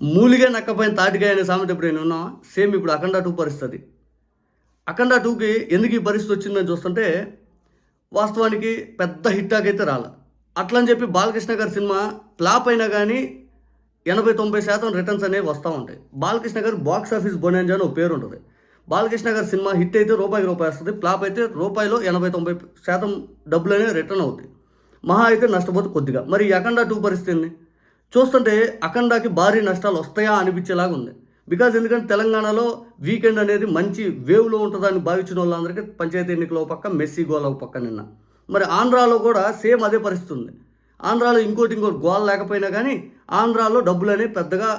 మూలిగా నక్కపోయిన తాటికాయ అనే సామెత ఇప్పుడు నేను ఉన్నా సేమ్ ఇప్పుడు అఖండ టూ పరిస్థితి. అఖండ టూకి ఎందుకు ఈ పరిస్థితి వచ్చిందని చూస్తుంటే వాస్తవానికి పెద్ద హిట్టాకైతే రాలే. అట్లని చెప్పి బాలకృష్ణ గారి సినిమా ఫ్లాప్ అయినా కానీ ఎనభై తొంభై శాతం రిటర్న్స్ అనేవి వస్తూ ఉంటాయి. బాలకృష్ణ గారు బాక్స్ ఆఫీస్ బొనాంజా అని ఒక పేరు ఉంటుంది. బాలకృష్ణ గారి సినిమా హిట్ అయితే రూపాయికి రూపాయి వస్తుంది. ఫ్లాప్ అయితే రూపాయిలో ఎనభై తొంభై శాతం డబ్బులు అనేవి రిటర్న్ అవుతాయి. మహా అయితే నష్టపోతే కొద్దిగా. మరి అఖండ టూ పరిస్థితి చూస్తుంటే అఖండాకి భారీ నష్టాలు వస్తాయా అనిపించేలాగా ఉంది. బికాజ్ ఎందుకంటే తెలంగాణలో వీకెండ్ అనేది మంచి వేవ్లో ఉంటుందని భావించిన వాళ్ళందరికీ పంచాయతీ ఎన్నికల ఒక పక్క మెస్సీ గోల్ ఒక పక్క నిన్న. మరి ఆంధ్రాలో కూడా సేమ్ అదే పరిస్థితి ఉంది. ఆంధ్రాలో ఇంకోటి ఇంకోటి గోల్ లేకపోయినా కానీ ఆంధ్రాలో డబ్బులు అనేవి పెద్దగా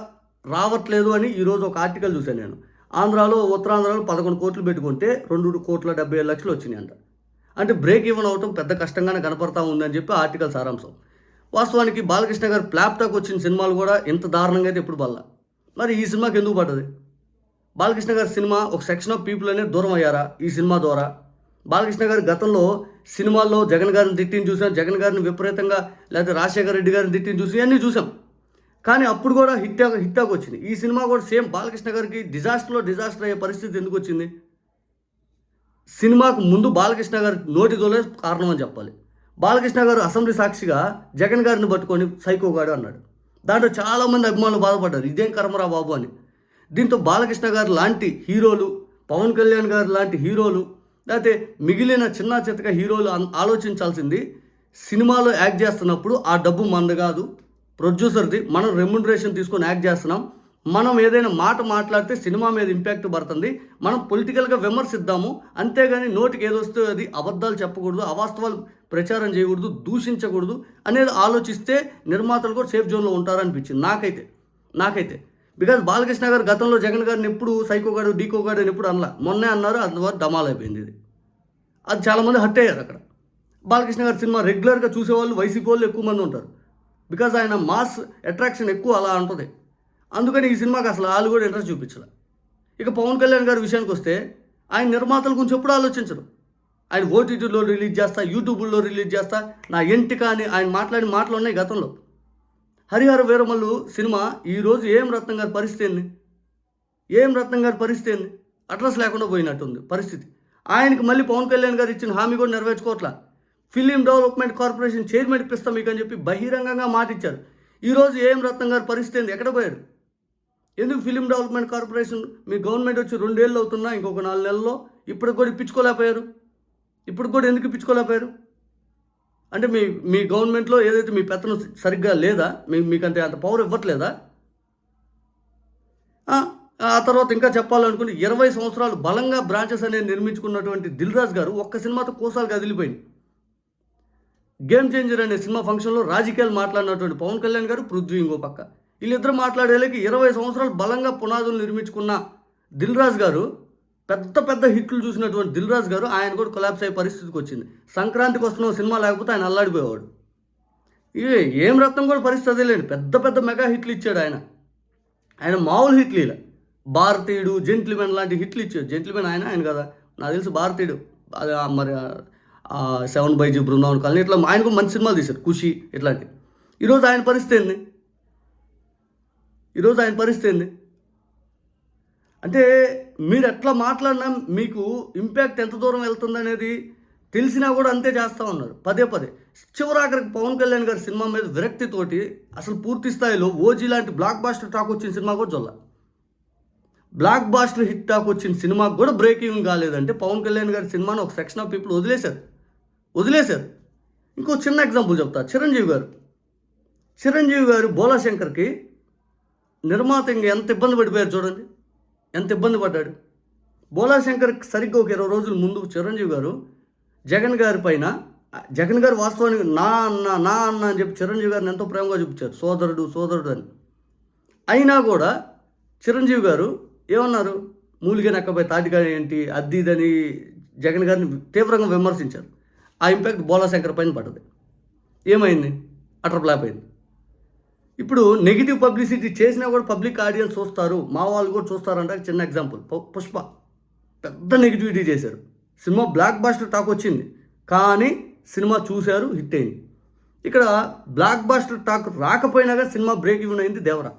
రావట్లేదు అని ఈరోజు ఒక ఆర్టికల్ చూశాను నేను. ఆంధ్రాలో ఉత్తరాంధ్రాలో పదకొండు కోట్లు పెట్టుకుంటే రెండు కోట్ల డెబ్బై ఏడు లక్షలు వచ్చినాయి అంట అంటే బ్రేక్ ఈవెన్ అవటం పెద్ద కష్టంగానే కనపడతా ఉందని చెప్పి ఆర్టికల్ సారాంశం. వాస్తవానికి బాలకృష్ణ గారు ప్లాప్టాక్ వచ్చిన సినిమాలు కూడా ఇంత దారుణంగా అయితే ఎప్పుడు బల్ల? మరి ఈ సినిమాకి ఎందుకు పడ్డది? బాలకృష్ణ గారి సినిమా ఒక సెక్షన్ ఆఫ్ పీపుల్ అనేది దూరం అయ్యారా ఈ సినిమా ద్వారా? బాలకృష్ణ గారి గతంలో సినిమాల్లో జగన్ గారిని తిట్టిని చూసాం జగన్ గారిని విపరీతంగా లేకపోతే రాజశేఖర రెడ్డి గారిని తిట్టిని చూసి అన్నీ చూసాం. కానీ అప్పుడు కూడా హిట్ హిట్టాక్ వచ్చింది. ఈ సినిమా కూడా సేమ్ బాలకృష్ణ గారికి డిజాస్టర్లో డిజాస్టర్ అయ్యే పరిస్థితి ఎందుకు వచ్చింది? సినిమాకు ముందు బాలకృష్ణ గారి నోటి దోలే కారణం అని చెప్పాలి. బాలకృష్ణ గారు అసెంబ్లీ సాక్షిగా జగన్ గారిని పట్టుకొని సైకోగాడు అన్నాడు. దాంట్లో చాలామంది అభిమానులు బాధపడ్డారు. ఇదేం కర్మరా బాబు అని. దీంతో బాలకృష్ణ గారు లాంటి హీరోలు పవన్ కళ్యాణ్ గారు లాంటి హీరోలు లేకపోతే మిగిలిన చిన్న చితక హీరోలు ఆలోచించాల్సింది సినిమాలో యాక్ట్ చేస్తున్నప్పుడు ఆ డబ్బు మనది కాదు. ప్రొడ్యూసర్ది మనం రెమ్యునరేషన్ తీసుకొని యాక్ట్ చేస్తున్నాం. మనం ఏదైనా మాట మాట్లాడితే సినిమా మీద ఇంపాక్ట్ పడుతుంది. మనం పొలిటికల్గా విమర్శిద్దాము. అంతేగాని నోటికి ఏదొస్తే అది అబద్ధాలు చెప్పకూడదు అవాస్తవాలు ప్రచారం చేయకూడదు దూషించకూడదు అనేది ఆలోచిస్తే నిర్మాతలు కూడా సేఫ్ జోన్లో ఉంటారనిపించింది నాకైతే. నాకైతే. బికాజ్ బాలకృష్ణ గారు గతంలో జగన్ గారిని ఎప్పుడు సైకోగాడు డీకోగాడు అని ఎప్పుడు అనలా. మొన్నే అన్నారు అందువల్ల డమాల్ అయిపోయింది ఇది. అది చాలామంది హట్ అయ్యారు అక్కడ. బాలకృష్ణ గారి సినిమా రెగ్యులర్గా చూసేవాళ్ళు వైసీపీ వాళ్ళు ఎక్కువ మంది ఉంటారు. బికాజ్ ఆయన మాస్ అట్రాక్షన్ ఎక్కువ అలా ఉంటుంది. అందుకని ఈ సినిమాకి అసలు వాళ్ళు కూడా ఇంట్రెస్ట్ చూపించాలి. ఇక పవన్ కళ్యాణ్ గారి విషయానికి వస్తే ఆయన నిర్మాతల గురించి ఎప్పుడు ఆలోచించరు. ఆయన ఓటీటీలో రిలీజ్ చేస్తా యూట్యూబ్లో రిలీజ్ చేస్తా నా ఎంటిక అని ఆయన మాట్లాడిన మాటలు ఉన్నాయి గతంలో. హరిహర వీరమల్లు సినిమా ఈరోజు ఏం రత్నం గారి పరిస్థితి ఏంది? ఏం రత్నం గారి పరిస్థితి ఏంది? అడ్రస్ లేకుండా పోయినట్టుంది పరిస్థితి. ఆయనకి మళ్ళీ పవన్ కళ్యాణ్ గారు ఇచ్చిన హామీ కూడా నెరవేర్చుకోవట్లా. ఫిలిం డెవలప్మెంట్ కార్పొరేషన్ చైర్మన్ ఇప్పిస్తాం మీకు అని చెప్పి బహిరంగంగా మాట ఇచ్చారు ఈరోజు ఏం రత్నం గారి పరిస్థితి ఏంది? ఎక్కడ పోయారు? ఎందుకు ఫిలిం డెవలప్మెంట్ కార్పొరేషన్ మీ గవర్నమెంట్ వచ్చి రెండేళ్ళు అవుతున్నా ఇంకొక నాలుగు నెలల్లో ఇప్పటికి కూడా ఇప్పించుకోలేకపోయారు? ఇప్పుడు కూడా ఎందుకు ఇప్పించుకోలేకపోయారు? అంటే మీ మీ గవర్నమెంట్లో ఏదైతే మీ పెత్తనం సరిగ్గా లేదా మీ మీకు అంత అంత పవర్ ఇవ్వట్లేదా? ఆ, తర్వాత ఇంకా చెప్పాలనుకుని ఇరవై సంవత్సరాలు బలంగా బ్రాంచెస్ అనేది నిర్మించుకున్నటువంటి దిల్రాజ్ గారు ఒక్క సినిమాతో కోసాలు కదిలిపోయింది గేమ్ చేంజర్ అనే సినిమా ఫంక్షన్లో రాజకీయాలు మాట్లాడినటువంటి పవన్ కళ్యాణ్ గారు పృథ్వీ ఇంకో పక్క. వీళ్ళిద్దరు మాట్లాడేలాకి ఇరవై సంవత్సరాలు బలంగా పునాదులు నిర్మించుకున్న దిల్ రాజు గారు పెద్ద పెద్ద హిట్లు చూసినటువంటి దిల్ రాజు గారు ఆయన కూడా కొలాప్స్ అయ్యే పరిస్థితికి వచ్చింది. సంక్రాంతికి వస్తున్న సినిమా లేకపోతే ఆయన అల్లాడిపోయేవాడు. ఇవి ఏం రత్నం కూడా పరిస్థితి లేండి పెద్ద పెద్ద మెగా హిట్లు ఇచ్చాడు ఆయన. ఆయన మామూలు హిట్లు ఇలా భారతీయుడు జెంట్లిమెన్ లాంటి హిట్లు ఇచ్చాడు. జెంట్లిమెన్ ఆయన ఆయన కదా. నాకు తెలుసు భారతీయుడు అది మరి సెవెన్ బైజీ బృందావన్ కాలనీ ఇట్లా ఆయన కూడా మంచి సినిమాలు తీశారు ఖుషి ఇట్లాంటివి. ఈరోజు ఆయన పరిస్థితి ఏంది? ఈరోజు ఆయన పరిస్థితి ఏంది? అంటే మీరు ఎట్లా మాట్లాడినా మీకు ఇంపాక్ట్ ఎంత దూరం వెళ్తుంది అనేది తెలిసినా కూడా అంతే చేస్తూ ఉన్నారు. పదే పదే. చివరాఖరికి పవన్ కళ్యాణ్ గారి సినిమా మీద విరక్తితోటి అసలు పూర్తి స్థాయిలో ఓజీ లాంటి బ్లాక్ బాస్టర్ టాక్ వచ్చిన సినిమా కూడా చూడాలి. బ్లాక్ బాస్టర్ హిట్ టాక్ వచ్చిన సినిమా కూడా బ్రేకింగ్ కాలేదంటే పవన్ కళ్యాణ్ గారి సినిమాను ఒక సెక్షన్ ఆఫ్ పీపుల్ వదిలేశారు. వదిలేశారు. ఇంకో చిన్న ఎగ్జాంపుల్ చెప్తా. చిరంజీవి గారు. చిరంజీవి గారు బోలాశంకర్కి నిర్మాత ఇంక ఎంత ఇబ్బంది పడిపోయారు చూడండి. ఎంత ఇబ్బంది పడ్డాడు. బోలాశంకర్ సరిగ్గా ఒక ఇరవై రోజుల ముందు చిరంజీవి గారు జగన్ గారి పైన జగన్ గారు వాస్తవానికి నా అన్న నా అన్న అని చెప్పి చిరంజీవి గారిని ఎంతో ప్రేమగా చూపించారు. సోదరుడు సోదరుడు అని. అయినా కూడా చిరంజీవి గారు ఏమన్నారు? మూలిగా నెక్కపై తాటిగా ఏంటి? అద్ది ఇదని జగన్ గారిని తీవ్రంగా విమర్శించారు. ఆ ఇంపాక్ట్ బోలాశంకర్ పైన పడ్డది. ఏమైంది? అటర్ ఫ్లాప్ అయింది. ఇప్పుడు నెగిటివ్ పబ్లిసిటీ చేసినా కూడా పబ్లిక్ ఆడియన్స్ చూస్తారు. మా వాళ్ళు కూడా చూస్తారంట. చిన్న ఎగ్జాంపుల్ పుష్ప. పెద్ద నెగిటివిటీ చేశారు. సినిమా బ్లాక్ బాస్టర్ టాక్ వచ్చింది. కానీ సినిమా చూశారు హిట్ అయింది. ఇక్కడ బ్లాక్ బాస్టర్ టాక్ రాకపోయినా కానీ సినిమా బ్రేక్ ఇవ్వన్ అయింది దేవరా.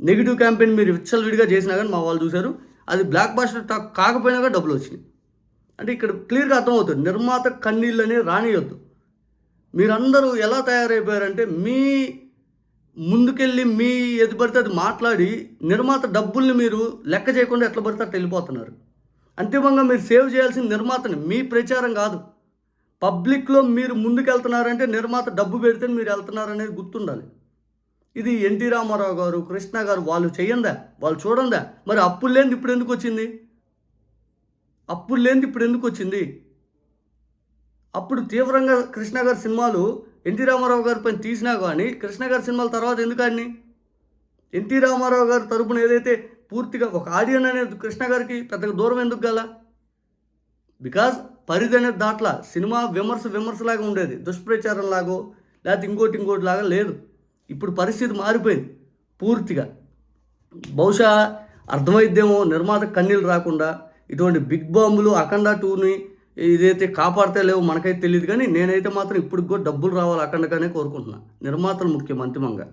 నెగిటివ్ క్యాంపెయిన్ మీరు విచ్చలవిడిగా చేసినా కానీ మా వాళ్ళు చూశారు. అది బ్లాక్ బాస్టర్ టాక్ కాకపోయినా కానీ డబ్బులు వచ్చినాయి అంటే ఇక్కడ క్లియర్గా అర్థమవుతుంది. నిర్మాత కన్నీళ్ళని రానియొద్దు. మీరందరూ ఎలా తయారైపోయారంటే మీ ముందుకెళ్ళి మీ ఎది పడితే అది మాట్లాడి నిర్మాత డబ్బుల్ని మీరు లెక్క చేయకుండా ఎట్లా పడితే అట్లా వెళ్ళిపోతున్నారు. అంతిమంగా మీరు సేవ్ చేయాల్సిన నిర్మాతని మీ ప్రచారం కాదు. పబ్లిక్లో మీరు ముందుకెళ్తున్నారంటే నిర్మాత డబ్బు పెడితే మీరు వెళ్తున్నారనేది గుర్తుండాలి. ఇది ఎన్టీ రామారావు గారు కృష్ణ గారు వాళ్ళు చెయ్యందా? వాళ్ళు చూడందా? మరి అప్పులు లేనిది ఇప్పుడు ఎందుకు వచ్చింది? అప్పులు లేనిది ఇప్పుడు ఎందుకు వచ్చింది? అప్పుడు తీవ్రంగా కృష్ణ గారి సినిమాలు ఎన్టీ రామారావు గారి పైన తీసినా కానీ కృష్ణ గారి సినిమాల తర్వాత ఎందుకు ఎన్టీ రామారావు గారి తరపున ఏదైతే పూర్తిగా ఒక ఆడియన్ అనేది కృష్ణ గారికి పెద్దగా దూరం ఎందుకు గల? బికాజ్ పరిధి అనేది దాట్లా సినిమా విమర్శ విమర్శలాగా ఉండేది దుష్ప్రచారం లాగో లేకపోతే ఇంకోటి ఇంకోటి లాగా లేదు. ఇప్పుడు పరిస్థితి మారిపోయింది పూర్తిగా. బహుశా అర్థమైద్దేమో నిర్మాత కన్నీళ్ళు రాకుండా ఇటువంటి బిగ్ బాంబులు అఖండ టూని ఇదైతే కాపాడితే మనకైతే తెలియదు కానీ నేనైతే మాత్రం ఇప్పుడు కూడా డబ్బులు రావాలి అఖండగానే కోరుకుంటున్నా. నిర్మాతలు ముఖ్యం అంతిమంగా.